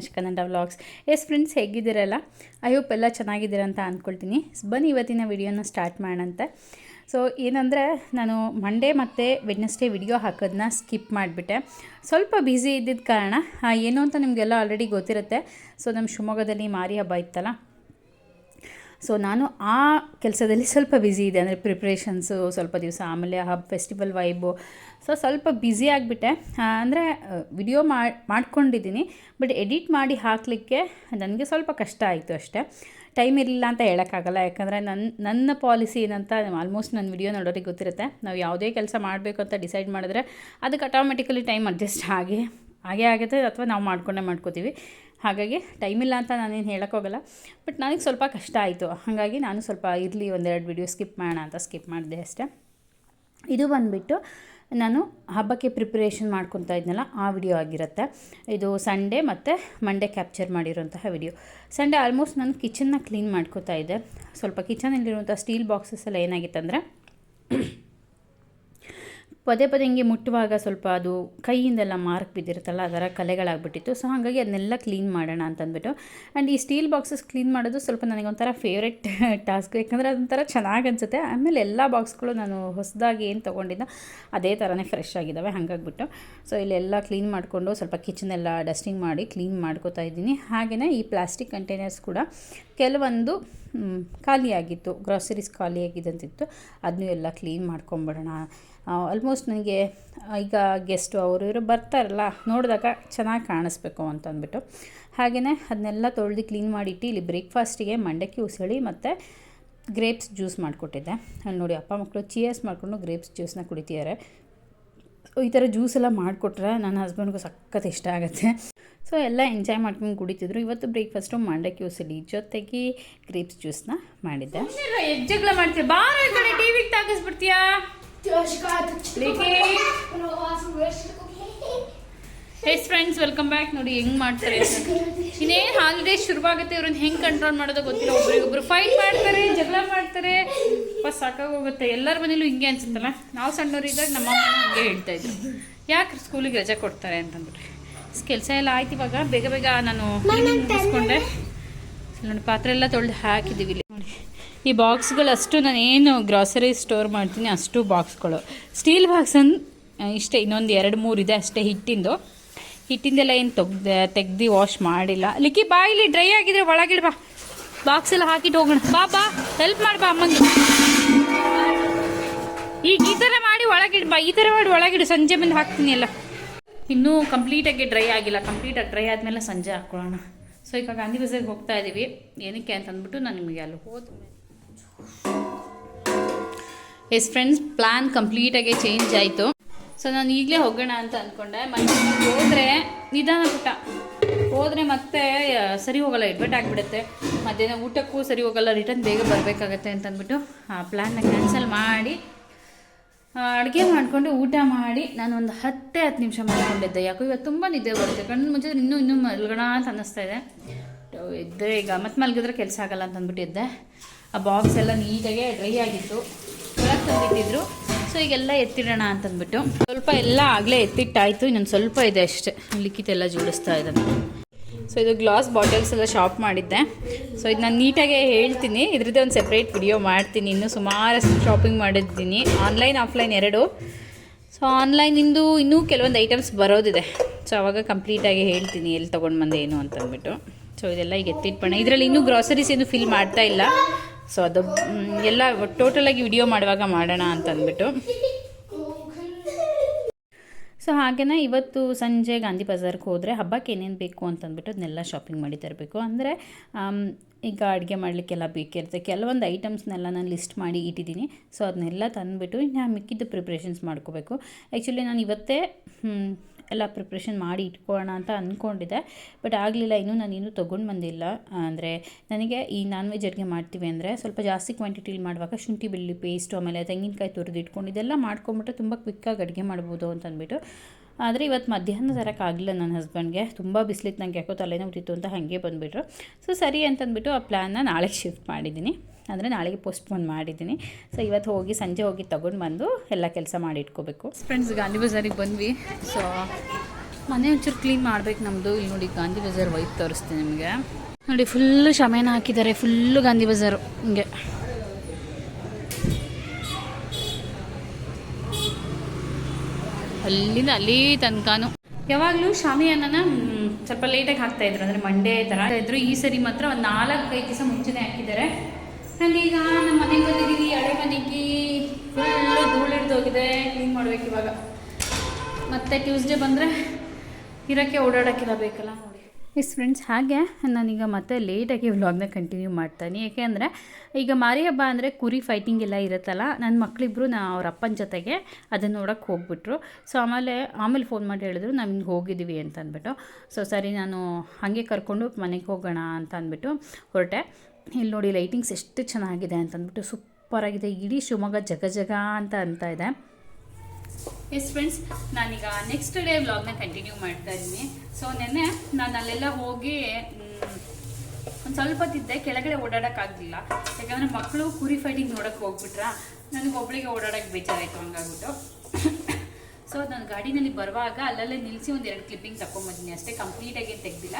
Avinash Kannada vlogs. Yes friends ಹೇಗಿದ್ದೀರಲ್ಲ? I hope ಎಲ್ಲ ಚೆನ್ನಾಗಿದ್ದೀರ ಅಂತ ಅಂದ್ಕೊಳ್ತೀನಿ ಬನ್ನಿ ಇವತ್ತಿನ ವಿಡಿಯೋನ ಸ್ಟಾರ್ಟ್ ಮಾಡೋಣಂತೆ. ಸೊ ಏನಂದರೆ, ನಾನು ಮಂಡೇ ಮತ್ತು ವೆಡ್ನೆಸ್ಡೇ ವಿಡಿಯೋ ಹಾಕೋದನ್ನ ಸ್ಕಿಪ್ ಮಾಡಿಬಿಟ್ಟೆ. ಸ್ವಲ್ಪ ಬ್ಯುಸಿ ಇದ್ದಿದ್ದ ಕಾರಣ ಏನು ಅಂತ ನಿಮಗೆಲ್ಲ ಆಲ್ರೆಡಿ ಗೊತ್ತಿರುತ್ತೆ. ಸೊ ನಮ್ಮ ಶಿವಮೊಗ್ಗದಲ್ಲಿ ಮಾರಿ ಹಬ್ಬ ಇತ್ತಲ್ಲ ಸೊ ನಾನು ಆ ಕೆಲಸದಲ್ಲಿ ಸ್ವಲ್ಪ ಬ್ಯುಸಿ ಇದೆ ಅಂದರೆ ಪ್ರಿಪ್ರೇಷನ್ಸು ಸ್ವಲ್ಪ ದಿವಸ ಆಮೇಲೆ ಹಬ್ ಫೆಸ್ಟಿವಲ್ ವೈಬು ಸೊ ಸ್ವಲ್ಪ ಬ್ಯುಸಿ ಆಗಿಬಿಟ್ಟೆ. ಅಂದರೆ ವಿಡಿಯೋ ಮಾಡಿ ಮಾಡ್ಕೊಂಡಿದ್ದೀನಿ. ಬಟ್ ಎಡಿಟ್ ಮಾಡಿ ಹಾಕಲಿಕ್ಕೆ ನನಗೆ ಸ್ವಲ್ಪ ಕಷ್ಟ ಆಯಿತು ಅಷ್ಟೇ. ಟೈಮ್ ಇರಲಿಲ್ಲ ಅಂತ ಹೇಳೋಕ್ಕಾಗಲ್ಲ. ಯಾಕಂದರೆ ನನ್ನ ನನ್ನ ಪಾಲಿಸಿ ಏನಂತ ಆಲ್ಮೋಸ್ಟ್ ನನ್ನ ವಿಡಿಯೋ ನೋಡೋರಿಗೆ ಗೊತ್ತಿರುತ್ತೆ. ನಾವು ಯಾವುದೇ ಕೆಲಸ ಮಾಡಬೇಕು ಅಂತ ಡಿಸೈಡ್ ಮಾಡಿದ್ರೆ ಅದಕ್ಕೆ ಆಟೋಮೆಟಿಕಲಿ ಟೈಮ್ ಅಡ್ಜಸ್ಟ್ ಆಗಿ ಹಾಗೇ ಆಗುತ್ತೆ. ಅಥವಾ ನಾವು ಮಾಡ್ಕೊಂಡೇ ಮಾಡ್ಕೋತೀವಿ. ಹಾಗಾಗಿ ಟೈಮ್ ಇಲ್ಲ ಅಂತ ನಾನೇನು ಹೇಳೋಕ್ಕೋಗಲ್ಲ ಬಟ್ ನನಗೆ ಸ್ವಲ್ಪ ಕಷ್ಟ ಆಯಿತು. ಹಾಗಾಗಿ ನಾನು ಸ್ವಲ್ಪ ಇರಲಿ ಒಂದೆರಡು ವಿಡಿಯೋ ಸ್ಕಿಪ್ ಮಾಡೋಣ ಅಂತ ಸ್ಕಿಪ್ ಮಾಡಿದೆ ಅಷ್ಟೇ. ಇದು ಬಂದುಬಿಟ್ಟು ನಾನು ಹಬ್ಬಕ್ಕೆ ಪ್ರಿಪ್ರೇಷನ್ ಮಾಡ್ಕೊತಾ ಇದ್ನಲ್ಲ, ಆ ವಿಡಿಯೋ ಆಗಿರುತ್ತೆ. ಇದು ಸಂಡೇ ಮತ್ತು ಮಂಡೇ ಕ್ಯಾಪ್ಚರ್ ಮಾಡಿರೋಂತಹ ವಿಡಿಯೋ ಸಂಡೇ ಆಲ್ಮೋಸ್ಟ್ ನಾನು ಕಿಚನ್ನ ಕ್ಲೀನ್ ಮಾಡ್ಕೋತಾ ಇದ್ದೆ. ಸ್ವಲ್ಪ ಕಿಚನಲ್ಲಿರುವಂಥ ಸ್ಟೀಲ್ ಬಾಕ್ಸಸ್ ಎಲ್ಲ ಏನಾಗಿತ್ತಂದರೆ ಪದೇ ಪದೇ ಹಿಂಗೆ ಮುಟ್ಟುವಾಗ ಸ್ವಲ್ಪ ಅದು ಕೈಯಿಂದೆಲ್ಲ ಮಾರ್ಕ್ ಬಿದ್ದಿರುತ್ತಲ್ಲ, ಅದರ ಕಲೆಗಳಾಗ್ಬಿಟ್ಟಿತ್ತು. ಸೊ ಹಾಗಾಗಿ ಅದನ್ನೆಲ್ಲ ಕ್ಲೀನ್ ಮಾಡೋಣ ಅಂತಂದ್ಬಿಟ್ಟು. ಆ್ಯಂಡ್ ಈ ಸ್ಟೀಲ್ ಬಾಕ್ಸಸ್ ಕ್ಲೀನ್ ಮಾಡೋದು ಸ್ವಲ್ಪ ನನಗೆ ಒಂಥರ ಫೇವ್ರೆಟ್ ಟಾಸ್ಕ್ ಯಾಕಂದರೆ ಅದೊಂಥರ ಚೆನ್ನಾಗಿ ಅನಿಸುತ್ತೆ. ಆಮೇಲೆ ಎಲ್ಲ ಬಾಕ್ಸ್ಗಳು ನಾನು ಹೊಸದಾಗಿ ಏನು ತೊಗೊಂಡಿದ್ದ ಅದೇ ಥರನೇ ಫ್ರೆಶ್ ಆಗಿದ್ದಾವೆ ಹಾಗಾಗ್ಬಿಟ್ಟು. ಸೊ ಇಲ್ಲೆಲ್ಲ ಕ್ಲೀನ್ ಮಾಡಿಕೊಂಡು ಸ್ವಲ್ಪ ಕಿಚನ್ ಎಲ್ಲ ಡಸ್ಟಿಂಗ್ ಮಾಡಿ ಕ್ಲೀನ್ ಮಾಡ್ಕೋತಾ ಇದ್ದೀನಿ. ಹಾಗೆಯೇ ಈ ಪ್ಲಾಸ್ಟಿಕ್ ಕಂಟೈನರ್ಸ್ ಕೂಡ ಕೆಲವೊಂದು ಖಾಲಿಯಾಗಿತ್ತು ಗ್ರಾಸರೀಸ್ ಖಾಲಿಯಾಗಿದ್ದಂತಿತ್ತು. ಅದನ್ನೂ ಎಲ್ಲ ಕ್ಲೀನ್ ಮಾಡ್ಕೊಂಬಿಡೋಣ. ಆಲ್ಮೋಸ್ಟ್ ನನಗೆ ಈಗ ಗೆಸ್ಟು ಅವರು ಇವರು ಬರ್ತಾರಲ್ಲ, ನೋಡಿದಾಗ ಚೆನ್ನಾಗಿ ಕಾಣಿಸ್ಬೇಕು ಅಂತಂದ್ಬಿಟ್ಟು. ಹಾಗೆಯೇ ಅದನ್ನೆಲ್ಲ ತೊಳೆದು ಕ್ಲೀನ್ ಮಾಡಿಟ್ಟು ಇಲ್ಲಿ ಬ್ರೇಕ್ಫಾಸ್ಟಿಗೆ ಮಂಡಕ್ಕಿ ಉಸಳಿ ಮತ್ತು ಗ್ರೇಪ್ಸ್ ಜ್ಯೂಸ್ ಮಾಡಿಕೊಟ್ಟಿದ್ದೆ. ಅಲ್ಲಿ ನೋಡಿ ಅಪ್ಪ ಮಕ್ಕಳು ಚಿಯರ್ಸ್ ಮಾಡಿಕೊಂಡು ಗ್ರೇಪ್ಸ್ ಜ್ಯೂಸನ್ನ ಕುಡಿತಿದ್ದಾರೆ. ಈ ಥರ ಜ್ಯೂಸ್ ಎಲ್ಲ ಮಾಡಿಕೊಟ್ರೆ ನನ್ನ ಹಸ್ಬೆಂಡ್ಗೂ ಸಖತ್ ಇಷ್ಟ ಆಗುತ್ತೆ. ಸೊ, ಎಲ್ಲ ಎಂಜಾಯ್ ಮಾಡ್ಕೊಂಡು ಕುಡಿತಿದ್ರು. ಇವತ್ತು ಬ್ರೇಕ್ಫಾಸ್ಟು ಮಂಡಕ್ಕಿ ಯೂಸಲಿ ಜೊತೆಗೆ ಗ್ರೇಪ್ಸ್ ಜ್ಯೂಸ್ನ ಮಾಡಿದ್ದೆ. ಜಗಳ ಮಾಡ್ತೀಯ? ಬಾರ ಕಡೆ ಟಿವಿಗೆ ತಾಗಿಸ್ಬಿಡ್ತೀಯಾ ಎಸ್ ಫ್ರೆಂಡ್ಸ್ ವೆಲ್ಕಮ್ ಬ್ಯಾಕ್ ನೋಡಿ, ಹೆಂಗ್ ಮಾಡ್ತಾರೆ? ಇನ್ನೇನು ಹಾಲಿಡೇ ಶುರುವಾಗುತ್ತೆ, ಇವ್ರನ್ನ ಹೆಂಗ್ ಕಂಟ್ರೋಲ್ ಮಾಡೋದು ಗೊತ್ತಿಲ್ಲ. ಒಬ್ಬರಿಗೊಬ್ರು ಫೈಟ್ ಮಾಡ್ತಾರೆ, ಜಗಳ ಮಾಡ್ತಾರೆ. ಸಾಕಾಗೋಗುತ್ತೆ. ಎಲ್ಲರ ಮನೇಲೂ ಹಿಂಗೆ ಅನ್ಸುತ್ತಲ್ಲ? ನಾವು ಸಣ್ಣವರಿದ್ದಾಗ ನಮ್ಮ ಅಮ್ಮ ಹಂಗೆ ಹೇಳ್ತಾ ಇದ್ರು. ಯಾಕೆ ಸ್ಕೂಲಿಗೆ ರಜೆ ಕೊಡ್ತಾರೆ ಅಂತಂದ್ಬಿಟ್ಟು ಕೆಲಸ ಎಲ್ಲ ಆಯ್ತು ಇವಾಗ. ಬೇಗ ಬೇಗ ನಾನು ಮುಗಿಸ್ಕೊಂಡೆ. ನೋಡಿ ಪಾತ್ರೆ ಎಲ್ಲ ತೊಳೆದು ಹಾಕಿದ್ದೀವಿ ಇಲ್ಲಿ ನೋಡಿ. ಈ ಬಾಕ್ಸ್ಗಳು ಅಷ್ಟು ನಾನು ಏನು ಗ್ರಾಸರಿ ಸ್ಟೋರ್ ಮಾಡ್ತೀನಿ ಅಷ್ಟು ಬಾಕ್ಸ್ಗಳು ಸ್ಟೀಲ್ ಬಾಕ್ಸ್ ಅಂದ್ ಇಷ್ಟೇ ಇನ್ನೊಂದು ಎರಡು ಮೂರು ಇದೆ ಅಷ್ಟೇ ಹಿಟ್ಟಿಂದು. ಹಿಟ್ಟಿಂದೆಲ್ಲ ಏನು ತೆಗ್ದು ತೆಗ್ದು ವಾಶ್ ಮಾಡಿಲ್ಲ. ಲಿಕ್ಕಿ ಬಾ ಇಲ್ಲಿ ಡ್ರೈ ಆಗಿದ್ರೆ ಒಳಗಿಡ್ಬಾ ಬಾಕ್ಸ್ ಎಲ್ಲ ಹಾಕಿಟ್ಟು ಹೋಗೋಣ. ಬಾ ಬಾ ಹೆಲ್ಪ್ ಮಾಡ್ಬಾ ಅಮ್ಮಂಗೆ. ಈಗ ಈ ಥರ ಮಾಡಿ ಒಳಗಿಡ್ ಈ ಥರ ಮಾಡಿ ಒಳಗಿಡು ಸಂಜೆ ಬಂದು ಹಾಕ್ತೀನಿ ಎಲ್ಲ. ಇನ್ನೂ ಕಂಪ್ಲೀಟಾಗಿ ಡ್ರೈ ಆಗಿಲ್ಲ. ಕಂಪ್ಲೀಟಾಗಿ ಡ್ರೈ ಆದಮೇಲೆ ಸಂಜೆ ಹಾಕ್ಕೊಳ್ಳೋಣ ಸೊ ಈಗ ಗಾಂಧಿ ಬಜಾರ್ಗೆ ಹೋಗ್ತಾ ಇದ್ದೀವಿ ಏನಕ್ಕೆ ಅಂತ ಅಂದ್ಬಿಟ್ಟು ನಾನು ನಿಮಗೆ ಅಲ್ಲಿ ಹೋದ ಎಸ್ ಫ್ರೆಂಡ್ಸ್ ಪ್ಲ್ಯಾನ್ ಕಂಪ್ಲೀಟಾಗಿ ಚೇಂಜ್ ಆಯಿತು. ಸೊ ನಾನು ಈಗಲೇ ಹೋಗೋಣ ಅಂತ ಅಂದ್ಕೊಂಡೆ ಮತ್ತೆ ಹೋದರೆ ನಿಧಾನ ಪುಟ್ಟ ಹೋದರೆ ಮತ್ತೆ ಸರಿ ಹೋಗಲ್ಲ. ಎಡ್ವರ್ಟ್ ಆಗಿಬಿಡುತ್ತೆ. ಮಧ್ಯಾಹ್ನ ಊಟಕ್ಕೂ ಸರಿ ಹೋಗಲ್ಲ. ರಿಟರ್ನ್ ಬೇಗ ಬರಬೇಕಾಗತ್ತೆ ಅಂತ ಅಂದ್ಬಿಟ್ಟು ಆ ಪ್ಲ್ಯಾನ್ನ ಕ್ಯಾನ್ಸಲ್ ಮಾಡಿ ಅಡುಗೆ ಮಾಡಿಕೊಂಡು ಊಟ ಮಾಡಿ ನಾನು ಒಂದು ಹತ್ತೇ ಹತ್ತು ನಿಮಿಷ ಮಾಡ್ಕೊಂಡಿದ್ದೆ. ಯಾಕೋ ಇವತ್ತು ತುಂಬ ನಿದ್ದೆ ಬರುತ್ತೆ. ಕಣ್ಣು ಮುಂಚೆ ಇನ್ನೂ ಇನ್ನೂ ಮಲ್ಗೋಣ ಅಂತ ಅನ್ನಿಸ್ತಾ ಇದೆ. ಇದ್ದರೆ ಈಗ. ಮತ್ತೆ ಮಲಗಿದ್ರೆ ಕೆಲಸ ಆಗಲ್ಲ ಅಂತ ಅಂದ್ಬಿಟ್ಟಿದ್ದೆ ಆ ಬಾಕ್ಸ್ ಎಲ್ಲ ನೀಟಾಗೆ ಡ್ರೈ ಆಗಿತ್ತು. ಒಳಗೆ ತಂದಿಟ್ಟಿದ್ರು. ಸೊ ಈಗೆಲ್ಲ ಎತ್ತಿಡೋಣ ಅಂತಂದ್ಬಿಟ್ಟು ಸ್ವಲ್ಪ ಎಲ್ಲ ಆಗಲೇ ಎತ್ತಿಟ್ಟಾಯಿತು. ಇನ್ನೊಂದು ಸ್ವಲ್ಪ ಇದೆ ಅಷ್ಟೇ. ಲಿಕ್ಕಿತೆಲ್ಲ ಜೋಡಿಸ್ತಾ ಇದ್ದಾನೆ ಸೊ ಇದು ಗ್ಲಾಸ್ ಬಾಟಲ್ಸ್ ಎಲ್ಲ ಶಾಪ್ ಮಾಡಿದ್ದೆ. ಸೊ ಇದು ನಾನು ನೀಟಾಗೆ ಹೇಳ್ತೀನಿ. ಇದ್ರದ್ದೇ ಒಂದು ಸೆಪ್ರೇಟ್ ವಿಡಿಯೋ ಮಾಡ್ತೀನಿ. ಇನ್ನೂ ಸುಮಾರಷ್ಟು ಶಾಪಿಂಗ್ ಮಾಡಿದ್ದೀನಿ. ಆನ್ಲೈನ್ ಆಫ್ಲೈನ್ ಎರಡು. ಸೊ ಆನ್ಲೈನಿಂದು ಇನ್ನೂ ಕೆಲವೊಂದು ಐಟಮ್ಸ್ ಬರೋದಿದೆ. ಸೊ ಅವಾಗ ಕಂಪ್ಲೀಟಾಗಿ ಹೇಳ್ತೀನಿ ಎಲ್ಲಿ ತೊಗೊಂಡು ಬಂದೆ, ಏನು ಅಂತಂದ್ಬಿಟ್ಟು ಸೊ ಇದೆಲ್ಲ ಈಗ ಎತ್ತಿಟ್ಪಣ ಇದರಲ್ಲಿ ಇನ್ನೂ ಗ್ರಾಸರೀಸ್ ಏನು ಫಿಲ್ ಮಾಡ್ತಾ ಇಲ್ಲ. ಸೊ ಅದು ಎಲ್ಲ ಟೋಟಲಾಗಿ ವಿಡಿಯೋ ಮಾಡುವಾಗ ಮಾಡೋಣ ಅಂತಂದ್ಬಿಟ್ಟು ಸೊ ಹಾಗೆಯೇ ಇವತ್ತು ಸಂಜೆ ಗಾಂಧಿ ಬಜಾರ್ಗೆ ಹೋದರೆ ಹಬ್ಬಕ್ಕೆ ಏನೇನು ಬೇಕು ಅಂತಂದ್ಬಿಟ್ಟು ಅದನ್ನೆಲ್ಲ ಶಾಪಿಂಗ್ ಮಾಡಿ ತರಬೇಕು. ಅಂದರೆ ಈಗ ಅಡುಗೆ ಮಾಡಲಿಕ್ಕೆಲ್ಲ ಬೇಕಿರುತ್ತೆ ಕೆಲವೊಂದು ಐಟಮ್ಸ್ನೆಲ್ಲ ನಾನು ಲಿಸ್ಟ್ ಮಾಡಿ ಇಟ್ಟಿದ್ದೀನಿ. ಸೊ ಅದನ್ನೆಲ್ಲ ತಂದುಬಿಟ್ಟು ನಾನು ಮಿಕ್ಕಿದ್ದು ಪ್ರಿಪ್ರೇಷನ್ಸ್ ಮಾಡ್ಕೋಬೇಕು. ಆ್ಯಕ್ಚುಲಿ ನಾನು ಇವತ್ತೇ ಎಲ್ಲ ಪ್ರಿಪ್ರೇಷನ್ ಮಾಡಿ ಇಟ್ಕೊಳ್ಳೋಣ ಅಂತ ಅಂದ್ಕೊಂಡಿದ್ದೆ ಬಟ್ ಆಗಲಿಲ್ಲ, ಇನ್ನೂ ನಾನು ಇನ್ನೂ ತೊಗೊಂಡು ಬಂದಿಲ್ಲ. ಅಂದರೆ ನನಗೆ ಈ ನಾನ್ ವೆಜ್ ಅಡುಗೆ ಮಾಡ್ತೀವಿ ಅಂದರೆ ಸ್ವಲ್ಪ ಜಾಸ್ತಿ ಕ್ವಾಂಟಿಟಿಲಿ ಮಾಡುವಾಗ ಶುಂಠಿ ಬೆಳ್ಳಿ ಪೇಸ್ಟು ಆಮೇಲೆ ತೆಂಗಿನಕಾಯಿ ತುರಿದು ಇದೆಲ್ಲ ಮಾಡ್ಕೊಂಬಿಟ್ರೆ ತುಂಬ ಕ್ವಿಕ್ಕಾಗಿ ಅಡುಗೆ ಮಾಡ್ಬೋದು ಅಂತ ಅಂದ್ಬಿಟ್ಟು. ಆದರೆ ಇವತ್ತು ಮಧ್ಯಾಹ್ನ ತರೋಕ್ಕಾಗಲಿಲ್ಲ ನನ್ನ ಹಸ್ಬೆಂಡ್ಗೆ ತುಂಬ ಬಿಸಿಲಿತ್ತು ನಂಗೆ ಯಾಕೋ ತಲೆನೋವ್ತಿತ್ತು ಅಂತ ಹಾಗೆ ಬಂದುಬಿಟ್ರು. ಸೊ ಸರಿ ಅಂತಂದ್ಬಿಟ್ಟು ಆ ಪ್ಲ್ಯಾನ್ನ ನಾಳೆಗೆ ಶಿಫ್ಟ್ ಮಾಡಿದ್ದೀನಿ ಅಂದರೆ ನಾಳೆಗೆ ಪೋಸ್ಟ್ಪೋನ್ ಮಾಡಿದ್ದೀನಿ ಸೊ ಇವತ್ತು ಹೋಗಿ ಸಂಜೆ ಹೋಗಿ ತೊಗೊಂಡು ಬಂದು ಎಲ್ಲ ಕೆಲಸ ಮಾಡಿ ಇಟ್ಕೋಬೇಕು. ಫ್ರೆಂಡ್ಸ್ ಗಾಂಧಿ ಬಜಾರಿಗೆ ಬಂದ್ವಿ. ಸೊ ಮನೆ ಒಂಚೂರು ಕ್ಲೀನ್ ಮಾಡ್ಬೇಕು ನಮ್ಮದು ಇಲ್ಲಿ ನೋಡಿ ಗಾಂಧಿ ಬಜಾರ್ ವೈಟ್ ತೋರಿಸ್ತೀನಿ ನಿಮಗೆ. ನೋಡಿ ಫುಲ್ಲು ಶಮೇನ ಹಾಕಿದ್ದಾರೆ. ಫುಲ್ಲು ಗಾಂಧಿ ಬಜಾರು. ಹಿಂಗೆ. ಅಲ್ಲಿಂದ ಅಲ್ಲಿ ತನಕನೂ. ಯಾವಾಗಲೂ ಶಾಮಿ ಅನ್ನನ ಸ್ವಲ್ಪ ಲೇಟಾಗಿ ಹಾಕ್ತಾ ಇದ್ರು, ಅಂದರೆ ಮಂಡೇ ಥರ ಇದ್ರು. ಈ ಸರಿ ಮಾತ್ರ ಒಂದು ಐದು ದಿವಸ ಮುಂಚೆನೆ ಹಾಕಿದ್ದಾರೆ. ನಾನೀಗ ನಮ್ಮ ಮನೆಗೆ ಬಂದಿದ್ದೀವಿ ಹಳೆ ಮನೆಗೆ ಫುಲ್ಲು ಹಿಡ್ದೋಗಿದೆ ಕ್ಲೀನ್ ಮಾಡ್ಬೇಕು ಇವಾಗ. ಮತ್ತೆ ಟ್ಯೂಸ್ಡೇ ಬಂದರೆ ಇರೋಕ್ಕೆ ಓಡಾಡಕ್ಕಿರಬೇಕಲ್ಲ ಎಸ್ ಫ್ರೆಂಡ್ಸ್, ಹಾಗೆ ನಾನೀಗ ಮತ್ತೆ ಲೇಟಾಗಿ ವ್ಲಾಗ್ನ ಕಂಟಿನ್ಯೂ ಮಾಡ್ತೇನೆ. ಯಾಕೆ ಅಂದರೆ, ಈಗ ಮಾರಿ ಹಬ್ಬ ಅಂದರೆ ಕುರಿ ಫೈಟಿಂಗ್ ಎಲ್ಲ ಇರುತ್ತಲ್ಲ ನನ್ನ ಮಕ್ಕಳಿಬ್ರು ನಾ ಅವ್ರ ಅಪ್ಪನ ಜೊತೆಗೆ ಅದನ್ನು ನೋಡೋಕ್ಕೆ ಹೋಗ್ಬಿಟ್ರು. ಸೊ ಆಮೇಲೆ ಆಮೇಲೆ ಫೋನ್ ಮಾಡಿ ಹೇಳಿದ್ರು, ನಾವು ಹಿಂಗೆ ಹೋಗಿದ್ದೀವಿ ಅಂತ ಅಂದ್ಬಿಟ್ಟು. ಸೊ ಸರಿ, ನಾನು ಹಾಗೆ ಕರ್ಕೊಂಡು ಮನೆಗೆ ಹೋಗೋಣ ಅಂತ ಅಂದ್ಬಿಟ್ಟು ಹೊರಟೆ. ಇಲ್ಲಿ ನೋಡಿ ಲೈಟಿಂಗ್ಸ್ ಎಷ್ಟು ಚೆನ್ನಾಗಿದೆ ಅಂತಂದ್ಬಿಟ್ಟು ಸೂಪರಾಗಿದೆ ಇಡೀ ಶಿವಮೊಗ್ಗ ಜಗ ಜಗ ಅಂತ ಅಂತ ಇದೆ. ಎಸ್ ಫ್ರೆಂಡ್ಸ್ ನಾನೀಗ ನೆಕ್ಸ್ಟ್ ಡೇ ವ್ಲಾಗ್ನ ಕಂಟಿನ್ಯೂ ಮಾಡ್ತಾ ಇದ್ದೀನಿ. ಸೊ ನೆನ್ನೆ ನಾನು ಅಲ್ಲೆಲ್ಲ ಹೋಗಿ ಒಂದು ಸ್ವಲ್ಪ ತಿದ್ದೆ ಕೆಳಗಡೆ ಓಡಾಡೋಕ್ಕಾಗಲಿಲ್ಲ. ಯಾಕಂದರೆ ಮಕ್ಕಳು ಕುರಿ ಫೈಟಿಂಗ್ ನೋಡೋಕ್ಕೆ ಹೋಗ್ಬಿಟ್ರಾ? ನನಗೆ ಒಬ್ಬಳಿಗೆ ಓಡಾಡೋಕ್ಕೆ ಬೇಜಾರಾಯಿತು, ಹಂಗಾಗ್ಬಿಟ್ಟು. ಸೊ ನಾನು ಗಾಡಿನಲ್ಲಿ ಬರುವಾಗ ಅಲ್ಲಲ್ಲೇ ನಿಲ್ಲಿಸಿ ಒಂದು ಎರಡು ಕ್ಲಿಪ್ಪಿಂಗ್ ತಗೊಂಬಂದಿನಿ ಅಷ್ಟೇ ಕಂಪ್ಲೀಟಾಗಿ ತೆಗ್ದಿಲ್ಲ.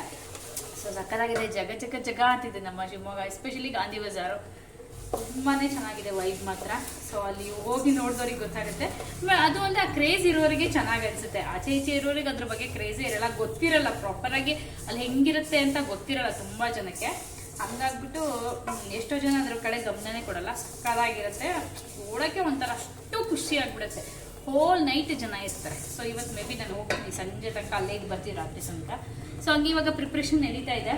ಸೊ ಸಕ್ಕದಾಗಿದೆ ಜಗ ಜಗ ಜಗ ಅಂತಿದೆ ನಮ್ಮ ಶಿವಮೊಗ್ಗ ಎಸ್ಪೆಷಲಿ ಗಾಂಧಿ ಬಜಾರು. ತುಂಬಾ ಚೆನ್ನಾಗಿದೆ ವೈಬ್ ಮಾತ್ರ. ಸೊ ಅಲ್ಲಿ ಹೋಗಿ ನೋಡಿದವ್ರಿಗೆ ಗೊತ್ತಾಗುತ್ತೆ. ಅದು ಒಂದು ಆ ಕ್ರೇಜ್ ಇರೋರಿಗೆ ಚೆನ್ನಾಗಿ ಅನ್ಸುತ್ತೆ. ಆಚೆ ಈಚೆ ಇರೋರಿಗೆ ಅದ್ರ ಬಗ್ಗೆ ಕ್ರೇಜೇ ಇರಲ್ಲ, ಗೊತ್ತಿರಲ್ಲ. ಪ್ರಾಪರಾಗಿ ಅಲ್ಲಿ ಹೆಂಗಿರುತ್ತೆ ಅಂತ ಗೊತ್ತಿರಲ್ಲ ತುಂಬ ಜನಕ್ಕೆ. ಹಂಗಾಗ್ಬಿಟ್ಟು ಎಷ್ಟೋ ಜನ ಅದ್ರ ಕಡೆ ಗಮನನೇ ಕೊಡಲ್ಲ. ಸಕ್ಕದಾಗಿರುತ್ತೆ ನೋಡೋಕ್ಕೆ ಒಂಥರ ಅಷ್ಟು ಖುಷಿ ಆಗ್ಬಿಡುತ್ತೆ. ಹೋಲ್ ನೈಟ್ ಜನ ಇರ್ತಾರೆ. ಸೊ ಇವತ್ತು ಮೇ ಬಿ ನಾನು ಹೋಗ್ತೀನಿ. ಸಂಜೆ ತನಕ ಅಲ್ಲೇ ಇದು ಬರ್ತೀನಿ ರಾತ್ರಿ ಸಮೇತ ಸೊ ಹಂಗೆ ಇವಾಗ ಪ್ರಿಪ್ರೇಷನ್ ನಡೀತಾ ಇದೆ.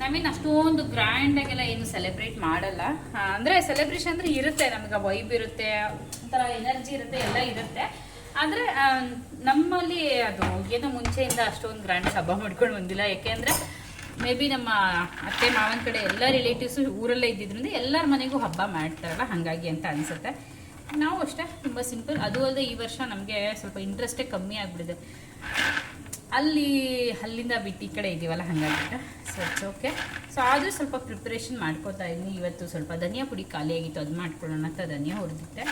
ನಾವೇನು ಅಷ್ಟೊಂದು ಗ್ರ್ಯಾಂಡ್ ಆಗೆಲ್ಲ ಏನು ಸೆಲೆಬ್ರೇಟ್ ಮಾಡಲ್ಲ. ಅಂದ್ರೆ ಸೆಲೆಬ್ರೇಷನ್ ಅಂದ್ರೆ ಇರುತ್ತೆ, ನಮ್ಗೆ ವೈಬ್ ಇರುತ್ತೆ, ಒಂಥರ ಎನರ್ಜಿ ಇರುತ್ತೆ, ಎಲ್ಲ ಇರುತ್ತೆ. ಆದ್ರೆ ನಮ್ಮಲ್ಲಿ ಅದು ಏನೋ ಮುಂಚೆಯಿಂದ ಅಷ್ಟೊಂದು ಗ್ರ್ಯಾಂಡ್ ಹಬ್ಬ ಮಾಡ್ಕೊಂಡು ಬಂದಿಲ್ಲ. ಯಾಕೆಂದ್ರೆ ಮೇ ಬಿ ನಮ್ಮ ಅತ್ತೆ, ಮಾವನ ಕಡೆ ಎಲ್ಲ ರಿಲೇಟಿವ್ಸು ಊರಲ್ಲೇ ಇದ್ದಿದ್ರಿಂದ ಎಲ್ಲರ ಮನೆಗೂ ಹಬ್ಬ ಮಾಡ್ತಾರಲ್ಲ, ಹಾಗಾಗಿ ಅಂತ ಅನ್ಸುತ್ತೆ. ನಾವು ಅಷ್ಟೇ, ತುಂಬ ಸಿಂಪಲ್ ಅದು ಅಲ್ಲದೆ ಈ ವರ್ಷ ನಮಗೆ ಸ್ವಲ್ಪ ಇಂಟ್ರೆಸ್ಟೇ ಕಮ್ಮಿ ಆಗ್ಬಿಟ್ಟಿದೆ. ಅಲ್ಲಿ ಅಲ್ಲಿಂದ ಬಿಟ್ಟು ಈ ಕಡೆ ಇದ್ದೀವಲ್ಲ ಹಾಗಾಗಿ ಸೊ ಓಕೆ ಸೊ ಆದರೂ ಸ್ವಲ್ಪ ಪ್ರಿಪ್ರೇಷನ್ ಮಾಡ್ಕೋತಾ ಇದ್ದೀನಿ ಇವತ್ತು ಸ್ವಲ್ಪ ಧನಿಯಾ ಪುಡಿ ಖಾಲಿಯಾಗಿತ್ತು, ಅದು ಮಾಡ್ಕೊಳ್ಳೋಣ ಅಂತ ಧನಿಯಾ ಹುರಿದಿದ್ದೆ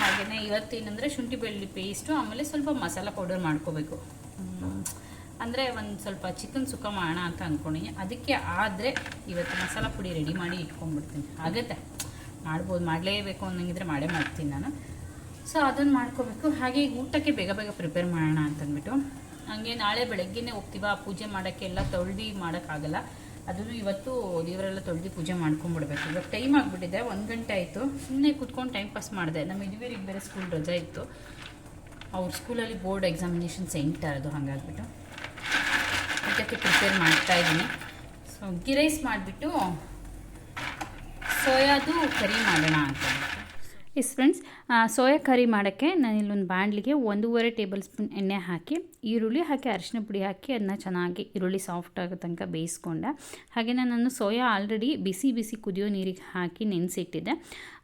ಹಾಗೆಯೇ ಇವತ್ತು ಏನಂದರೆ ಶುಂಠಿ ಬೆಳ್ಳುಳ್ಳಿ ಪೇಸ್ಟು ಆಮೇಲೆ ಸ್ವಲ್ಪ ಮಸಾಲ ಪೌಡರ್ ಮಾಡ್ಕೋಬೇಕು. ಅಂದರೆ ಒಂದು ಸ್ವಲ್ಪ ಚಿಕನ್ ಸುಕ್ಕ ಮಾಡೋಣ ಅಂತ ಅಂದ್ಕೊಂಡಿದ್ದೀನಿ ಅದಕ್ಕೆ ಆದರೆ ಇವತ್ತು ಮಸಾಲ ಪುಡಿ ರೆಡಿ ಮಾಡಿ ಇಟ್ಕೊಂಡ್ಬಿಡ್ತೀನಿ. ಆಗುತ್ತೆ. ಮಾಡ್ಬೋದು, ಮಾಡಲೇಬೇಕು ಅನ್ನಂಗಿದ್ರೆ ಮಾಡೇ ಮಾಡ್ತೀನಿ ನಾನು. ಸೊ ಅದನ್ನು ಮಾಡ್ಕೋಬೇಕು. ಹಾಗೆ ಊಟಕ್ಕೆ ಬೇಗ ಬೇಗ ಪ್ರಿಪೇರ್ ಮಾಡೋಣ ಅಂತಂದ್ಬಿಟ್ಟು ಹಂಗೆ ನಾಳೆ ಬೆಳಗ್ಗೆನೇ ಹೋಗ್ತೀವ, ಪೂಜೆ ಮಾಡೋಕ್ಕೆ ಎಲ್ಲ ತೊಳ್ದು ಮಾಡೋಕ್ಕಾಗಲ್ಲ. ಅದನ್ನು ಇವತ್ತು ದೇವರೆಲ್ಲ ತೊಳ್ದು ಪೂಜೆ ಮಾಡ್ಕೊಂಡ್ಬಿಡ್ಬೇಕು ಇವಾಗ ಟೈಮ್ ಆಗಿಬಿಟ್ಟಿದೆ, ಒಂದು ಗಂಟೆ ಆಯಿತು. ಸುಮ್ಮನೆ ಕೂತ್ಕೊಂಡು ಟೈಮ್ ಪಾಸ್ ಮಾಡಿದೆ. ನಮ್ಮ ಇದುವರೆಗೆ ಬೇರೆ ಸ್ಕೂಲ್ ರಜೆ ಇತ್ತು. ಅವ್ರ ಸ್ಕೂಲಲ್ಲಿ ಬೋರ್ಡ್ ಎಕ್ಸಾಮಿನೇಷನ್ ಸೆಂಟರ್ ಅದು ಹಾಗಾಗ್ಬಿಟ್ಟು. ಊಟಕ್ಕೆ ಪ್ರಿಪೇರ್ ಮಾಡ್ತಾ ಇದ್ದೀನಿ. ಸೊ ಗಿರೈಸ್ ಮಾಡಿಬಿಟ್ಟು ಸೋಯಾದು ಕರಿ ಮಾಡೋಣ ಅಂತ. ಎಸ್ ಫ್ರೆಂಡ್ಸ್ ಸೋಯಾ ಕರಿ ಮಾಡೋಕ್ಕೆ ನಾನು ಇಲ್ಲೊಂದು ಬಾಣಲಿಗೆ ಒಂದೂವರೆ ಟೇಬಲ್ ಸ್ಪೂನ್ ಎಣ್ಣೆ ಹಾಕಿ, ಈರುಳ್ಳಿ ಹಾಕಿ, ಅರಿಶಿನ ಪುಡಿ ಹಾಕಿ ಅದನ್ನ ಚೆನ್ನಾಗಿ ಈರುಳ್ಳಿ ಸಾಫ್ಟ್ ಆಗೋ ತನಕ ಬೇಯಿಸ್ಕೊಂಡೆ. ಹಾಗೆ ನಾನು ಸೋಯಾ ಆಲ್ರೆಡಿ ಬಿಸಿ ಬಿಸಿ ಕುದಿಯೋ ನೀರಿಗೆ ಹಾಕಿ ನೆನೆಸಿಟ್ಟಿದ್ದೆ.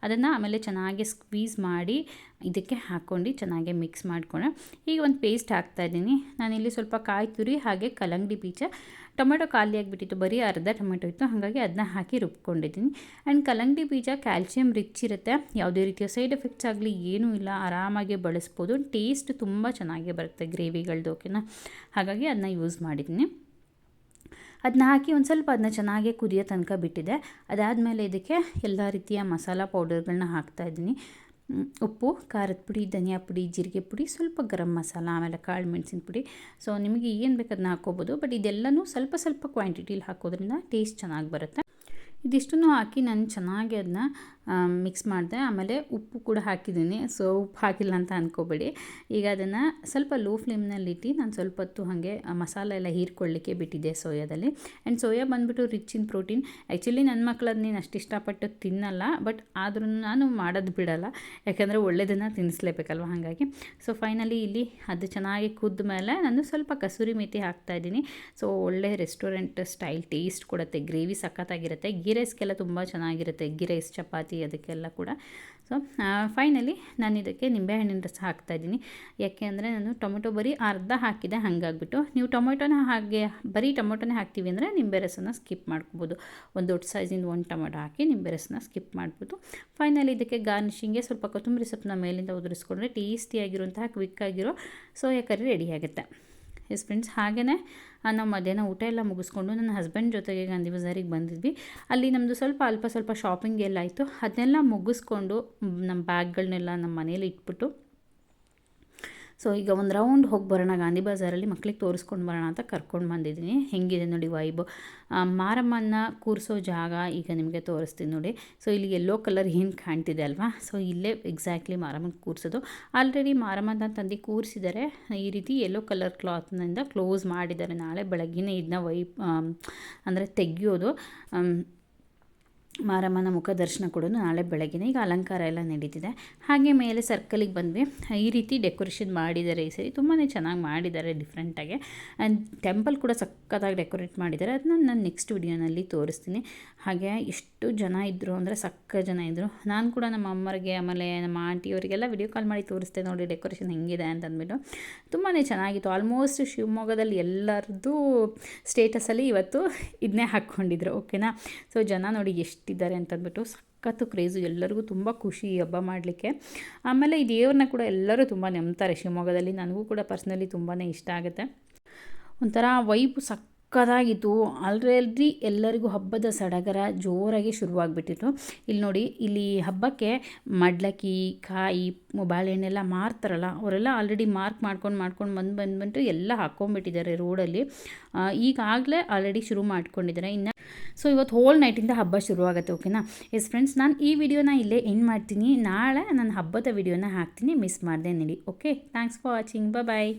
ಅದನ್ನು ಆಮೇಲೆ ಚೆನ್ನಾಗಿ ಸ್ಕ್ವೀಸ್ ಮಾಡಿ ಇದಕ್ಕೆ ಹಾಕ್ಕೊಂಡು ಚೆನ್ನಾಗಿ ಮಿಕ್ಸ್ ಮಾಡಿಕೊಂಡೆ ಈಗ ಒಂದು ಪೇಸ್ಟ್ ಹಾಕ್ತಾಯಿದ್ದೀನಿ ನಾನಿಲ್ಲಿ ಸ್ವಲ್ಪ ಕಾಯಿ ತುರಿ ಹಾಗೆ ಕಲ್ಲಂಗಡಿ ಬೀಜ, ಟೊಮೆಟೊ ಖಾಲಿ ಆಗಿಬಿಟ್ಟಿತ್ತು, ಬರೀ ಅರ್ಧ ಟೊಮೆಟೊ ಇತ್ತು. ಹಾಗಾಗಿ ಅದನ್ನ ಹಾಕಿ ರುಬ್ಕೊಂಡಿದ್ದೀನಿ. ಆ್ಯಂಡ್ ಕಲ್ಲಂಗಡಿ ಬೀಜ ಕ್ಯಾಲ್ಸಿಯಂ ರಿಚ್ ಇರುತ್ತೆ. ಯಾವುದೇ ರೀತಿಯ ಸೈಡ್ ಎಫೆಕ್ಟ್ಸ್ ಆಗಲಿ, ಏನೂ ಇಲ್ಲ. ಆರಾಮಾಗಿ ಬಳಸ್ಬೋದು. ಟೇಸ್ಟ್ ತುಂಬ ಚೆನ್ನಾಗಿ ಬರುತ್ತೆ ಗ್ರೇವಿಗಳದ್ದು ಓಕೆನಾ? ಹಾಗಾಗಿ ಅದನ್ನ ಯೂಸ್ ಮಾಡಿದ್ದೀನಿ. ಅದನ್ನ ಹಾಕಿ ಒಂದು ಸ್ವಲ್ಪ ಅದನ್ನ ಚೆನ್ನಾಗಿ ಕುದಿಯೋ ತನಕ ಬಿಟ್ಟಿದೆ. ಅದಾದಮೇಲೆ ಇದಕ್ಕೆ ಎಲ್ಲ ರೀತಿಯ ಮಸಾಲ ಪೌಡರ್ಗಳನ್ನ ಹಾಕ್ತಾಯಿದ್ದೀನಿ ಉಪ್ಪು, ಖಾರದ ಪುಡಿ, ಧನಿಯಾ ಪುಡಿ, ಜೀರಿಗೆ ಪುಡಿ, ಸ್ವಲ್ಪ ಗರಂ ಮಸಾಲ, ಆಮೇಲೆ ಕಾಳು ಮೆಣಸಿನ ಪುಡಿ. ಸೊ ನಿಮಗೆ ಏನು ಬೇಕು ಅದನ್ನ ಹಾಕ್ಕೋಬೋದು. ಬಟ್ ಇದೆಲ್ಲನೂ ಸ್ವಲ್ಪ ಸ್ವಲ್ಪ ಕ್ವಾಂಟಿಟಿಲಿ ಹಾಕೋದ್ರಿಂದ ಟೇಸ್ಟ್ ಚೆನ್ನಾಗಿ ಬರುತ್ತೆ. ಇದಿಷ್ಟನ್ನು ಹಾಕಿ ನಾನು ಚೆನ್ನಾಗಿ ಅದನ್ನ ಮಿಕ್ಸ್ ಮಾಡಿದೆ. ಆಮೇಲೆ ಉಪ್ಪು ಕೂಡ ಹಾಕಿದ್ದೀನಿ. ಸೊ ಉಪ್ಪು ಹಾಕಿಲ್ಲ ಅಂತ ಅಂದ್ಕೋಬೇಡಿ ಈಗ ಅದನ್ನು ಸ್ವಲ್ಪ ಲೋ ಫ್ಲೇಮ್ನಲ್ಲಿಟ್ಟು ನಾನು ಸ್ವಲ್ಪ ಹೊತ್ತು ಹಾಗೆ ಮಸಾಲೆ ಎಲ್ಲ ಹೀರ್ಕೊಳ್ಳಿಕ್ಕೆ ಬಿಟ್ಟಿದ್ದೆ ಸೋಯಾದಲ್ಲಿ. ಆ್ಯಂಡ್ ಸೋಯಾ ಬಂದುಬಿಟ್ಟು ರಿಚ್ ಇನ್ ಪ್ರೋಟೀನ್ ಆ್ಯಕ್ಚುಲಿ ನನ್ನ ಮಕ್ಕಳದ್ದು ನೀನು ಅಷ್ಟು ಇಷ್ಟಪಟ್ಟು ತಿನ್ನಲ್ಲ ಬಟ್ ಆದ್ರೂ ನಾನು ಮಾಡೋದು ಬಿಡಲ್ಲ. ಯಾಕಂದರೆ ಒಳ್ಳೆಯದನ್ನು ತಿನ್ನಿಸ್ಲೇಬೇಕಲ್ವ ಹಾಗಾಗಿ. ಸೊ ಫೈನಲಿ ಇಲ್ಲಿ ಅದು ಚೆನ್ನಾಗಿ ಕುದ್ದ ಮೇಲೆ ನಾನು ಸ್ವಲ್ಪ ಕಸೂರಿ ಮೇಥಿ ಹಾಕ್ತಾಯಿದ್ದೀನಿ ಸೊ ಒಳ್ಳೆ ರೆಸ್ಟೋರೆಂಟ್ ಸ್ಟೈಲ್ ಟೇಸ್ಟ್ ಕೊಡುತ್ತೆ. ಗ್ರೇವಿ ಸಖತ್ತಾಗಿರುತ್ತೆ. ಗೀ ರೈಸ್ಗೆಲ್ಲ ತುಂಬ ಚೆನ್ನಾಗಿರುತ್ತೆ. ಗೀ ರೈಸ್ ಚಪಾತಿ ಜಾಸ್ತಿ ಅದಕ್ಕೆಲ್ಲ ಕೂಡ. ಸೊ ಫೈನಲಿ ನಾನು ಇದಕ್ಕೆ ನಿಂಬೆಹಣ್ಣಿನ ರಸ ಹಾಕ್ತಾಯಿದ್ದೀನಿ ಯಾಕೆ ಅಂದರೆ ನಾನು ಟೊಮೆಟೊ ಬರೀ ಅರ್ಧ ಹಾಕಿದೆ, ಹಾಗಾಗ್ಬಿಟ್ಟು. ನೀವು ಟೊಮೆಟೊನ ಹಾಗೆ, ಬರೀ ಟೊಮೊಟೊನೇ ಹಾಕ್ತೀವಿ ಅಂದರೆ ನಿಂಬೆ ರಸನ ಸ್ಕಿಪ್ ಮಾಡ್ಕೋಬೋದು. ಒಂದು ದೊಡ್ಡ ಸೈಜಿಂದ ಒಂದು ಟೊಮೊಟೊ ಹಾಕಿ ನಿಂಬೆ ರಸನ ಸ್ಕಿಪ್ ಮಾಡ್ಬೋದು ಫೈನಲಿ ಇದಕ್ಕೆ ಗಾರ್ನಿಷಿಂಗ್ಗೆ ಸ್ವಲ್ಪ ಕೊತ್ತಂಬರಿ ಸೊಪ್ಪನ್ನ ಮೇಲಿಂದ ಉದುರಿಸ್ಕೊಂಡ್ರೆ ಟೇಸ್ಟಿಯಾಗಿರುವಂತಹ ಕ್ವಿಕ್ಕಾಗಿರೋ ಸೋಯಾ ಕರಿ ರೆಡಿ ಆಗುತ್ತೆ. ಎಸ್ ಫ್ರೆಂಡ್ಸ್ ಹಾಗೆಯೇ ನಾವು ಮಧ್ಯಾಹ್ನ ಊಟ ಎಲ್ಲ ಮುಗಿಸ್ಕೊಂಡು ನನ್ನ ಹಸ್ಬೆಂಡ್ ಜೊತೆಗೆ ಗಾಂಧಿ ಬಜಾರಿಗೆ ಬಂದಿದ್ವಿ. ಅಲ್ಲಿ ನಮ್ಮದು ಸ್ವಲ್ಪ ಅಲ್ಪ ಸ್ವಲ್ಪ ಶಾಪಿಂಗ್ ಎಲ್ಲ ಆಯಿತು. ಅದನ್ನೆಲ್ಲ ಮುಗಿಸ್ಕೊಂಡು ನಮ್ಮ ಬ್ಯಾಗ್ಗಳನ್ನೆಲ್ಲ ನಮ್ಮ ಮನೇಲಿ ಇಟ್ಬಿಟ್ಟು ಸೊ ಈಗ ಒಂದು ರೌಂಡ್ ಹೋಗಿ ಬರೋಣ. ಗಾಂಧಿ ಬಜಾರಲ್ಲಿ ಮಕ್ಕಳಿಗೆ ತೋರಿಸ್ಕೊಂಡು ಬರೋಣ ಅಂತ ಕರ್ಕೊಂಡು ಬಂದಿದ್ದೀನಿ. ಹೆಂಗಿದೆ ನೋಡಿ ವೈಬ್ ಮಾರಮ್ಮನ ಕೂರಿಸೋ ಜಾಗ ಈಗ ನಿಮಗೆ ತೋರಿಸ್ತೀನಿ ನೋಡಿ. ಸೊ ಇಲ್ಲಿ ಎಲ್ಲೋ ಕಲರ್ ಏನು ಕಾಣ್ತಿದೆ ಅಲ್ವಾ? ಸೊ ಇಲ್ಲೇ ಎಕ್ಸಾಕ್ಟ್ಲಿ ಮಾರಮ್ಮನ ಕೂರಿಸೋದು. ಆಲ್ರೆಡಿ ಮಾರಮ್ಮನ ತಂದು ಕೂರಿಸಿದ್ದಾರೆ. ಈ ರೀತಿ ಎಲ್ಲೋ ಕಲರ್ ಕ್ಲಾತ್ನಿಂದ ಕ್ಲೋಸ್ ಮಾಡಿದ್ದಾರೆ. ನಾಳೆ ಬೆಳಗ್ಗೆನೇ ಇದನ್ನ ವೈಪ್ ಅಂದರೆ ತೆಗೆಯೋದು. ಮಾರಮ್ಮನ ಮುಖ ದರ್ಶನ ಕೂಡ ನಾಳೆ ಬೆಳಗ್ಗೆ ಈಗ ಅಲಂಕಾರ ಎಲ್ಲ ನಡೀತಿದೆ. ಹಾಗೆ ಮೇಲೆ ಸರ್ಕಲಿಗೆ ಬಂದ್ವಿ. ಈ ರೀತಿ ಡೆಕೋರೇಷನ್ ಮಾಡಿದ್ದಾರೆ. ಈ ಸರಿ ತುಂಬಾ ಚೆನ್ನಾಗಿ ಮಾಡಿದ್ದಾರೆ ಡಿಫ್ರೆಂಟಾಗಿ ಆ್ಯಂಡ್ ಟೆಂಪಲ್ ಕೂಡ ಸಕ್ಕತ್ತಾಗಿ ಡೆಕೋರೇಟ್ ಮಾಡಿದ್ದಾರೆ. ಅದನ್ನ ನಾನು ನೆಕ್ಸ್ಟ್ ವಿಡಿಯೋನಲ್ಲಿ ತೋರಿಸ್ತೀನಿ. ಹಾಗೆ ಎಷ್ಟು ಜನ ಇದ್ದರು ಅಂದರೆ ಸಕ್ಕ ಜನ ಇದ್ದರು ನಾನು ಕೂಡ ನಮ್ಮ ಅಮ್ಮರಿಗೆ, ಆಮೇಲೆ ನಮ್ಮ ಆಂಟಿಯವರಿಗೆಲ್ಲ ವಿಡಿಯೋ ಕಾಲ್ ಮಾಡಿ ತೋರಿಸ್ತೆ. ನೋಡಿ ಡೆಕೋರೇಷನ್ ಹೆಂಗಿದೆ ಅಂತ ಅಂದ್ಬಿಟ್ಟು ತುಂಬಾ ಚೆನ್ನಾಗಿತ್ತು. ಆಲ್ಮೋಸ್ಟ್ ಶಿವಮೊಗ್ಗದಲ್ಲಿ ಎಲ್ಲರದ್ದು ಸ್ಟೇಟಸಲ್ಲಿ ಇವತ್ತು ಇದನ್ನೇ ಹಾಕ್ಕೊಂಡಿದ್ರು. ಓಕೆನಾ ಸೊ ಜನ ನೋಡಿ ಎಷ್ಟು ಇಟ್ಟಿದ್ದಾರೆ ಅಂತಂದ್ಬಿಟ್ಟು ಸಖತ್ತು ಕ್ರೇಜು. ಎಲ್ಲರಿಗೂ ತುಂಬ ಖುಷಿ ಹಬ್ಬ ಮಾಡಲಿಕ್ಕೆ. ಆಮೇಲೆ ಈ ದೇವ್ರನ್ನ ಕೂಡ ಎಲ್ಲರೂ ತುಂಬ ನಂಬ್ತಾರೆ. ಶಿವಮೊಗ್ಗದಲ್ಲಿ ನನಗೂ ಕೂಡ ಪರ್ಸ್ನಲಿ ತುಂಬಾ ಇಷ್ಟ ಆಗುತ್ತೆ. ಒಂಥರ ವೈಬು ಸಕ್ ಸಕ್ಕದಾಗಿತ್ತು. ಆಲ್ರೆಡಿ ಎಲ್ಲರಿಗೂ ಹಬ್ಬದ ಸಡಗರ ಜೋರಾಗಿ ಶುರುವಾಗಿಬಿಟ್ಟಿತ್ತು. ಇಲ್ಲಿ ನೋಡಿ, ಇಲ್ಲಿ ಹಬ್ಬಕ್ಕೆ ಮಡ್ಲಕ್ಕಿ, ಕಾಯಿ ಬಾಳೆಹಣ್ಣೆಲ್ಲ ಮಾರ್ತಾರಲ್ಲ, ಅವರೆಲ್ಲ ಆಲ್ರೆಡಿ ಮಾರ್ಕ್ ಮಾಡ್ಕೊಂಡು ಮಾಡ್ಕೊಂಡು ಬಂದು ಬಂದ್ಬಿಟ್ಟು ಎಲ್ಲ ಹಾಕ್ಕೊಂಬಿಟ್ಟಿದ್ದಾರೆ ರೋಡಲ್ಲಿ ಈಗಾಗಲೇ ಆಲ್ರೆಡಿ ಶುರು ಮಾಡ್ಕೊಂಡಿದ್ದಾರೆ. ಇನ್ನು ಸೊ ಇವತ್ತು ಹೋಲ್ ನೈಟಿಂದ ಹಬ್ಬ ಶುರುವಾಗುತ್ತೆ ಓಕೆನಾ ಎಸ್ ಫ್ರೆಂಡ್ಸ್ ನಾನು ಈ ವಿಡಿಯೋನ ಇಲ್ಲೇ ಎಂಡ್ ಮಾಡ್ತೀನಿ. ನಾಳೆ ನಾನು ಹಬ್ಬದ ವಿಡಿಯೋನ ಹಾಕ್ತೀನಿ. ಮಿಸ್ ಮಾಡಿದೆ ನೀಡಿ okay thanks for watching bye